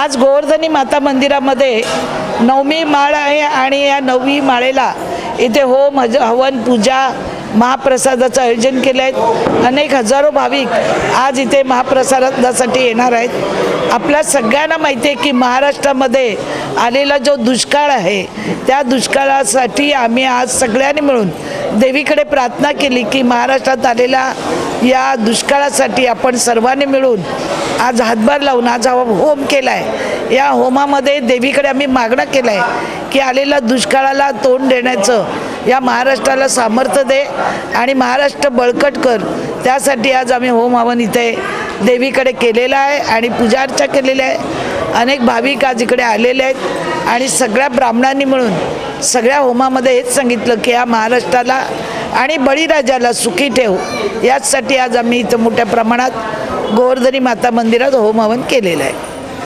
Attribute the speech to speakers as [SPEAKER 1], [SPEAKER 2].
[SPEAKER 1] आज गोवर्धनी माता मंदिरामध्ये नवमी माळ आहे आणि या नवमी माळेला इथे होम हज हवन पूजा महाप्रसादाचं आयोजन केलं आहे. अनेक हजारो भाविक आज इथे महाप्रसादासाठी येणार आहेत. आपल्या सगळ्यांना माहिती आहे की महाराष्ट्रामध्ये आलेला जो दुष्काळ आहे त्या दुष्काळासाठी आम्ही आज सगळ्यांनी मिळून देवीकडे प्रार्थना केली की महाराष्ट्रात आलेला या दुष्काळासाठी आपण सर्वांनी मिळून आज हातभार लावून आज हा होम केला आहे या होमामध्ये देवीकडे आम्ही मागणं केलं आहे की आलेल्या दुष्काळाला तोंड देण्याचं या महाराष्ट्राला सामर्थ्य दे आणि महाराष्ट्र बळकट कर. त्यासाठी आज आम्ही होम हवन इथे देवीकडे केलेलं आहे आणि पूजा अर्चा केलेली आहे. अनेक भाविक आज इकडे आलेले आहेत आणि सगळ्या ब्राह्मणांनी मिळून सगळ्या होमामध्ये हेच सांगितलं की या महाराष्ट्राला आणि बळीराजाला सुखी ठेव. याचसाठी आज आम्ही इथं मोठ्या प्रमाणात गोवर्धनी माता मंदिरात होमहवन केलेलं आहे.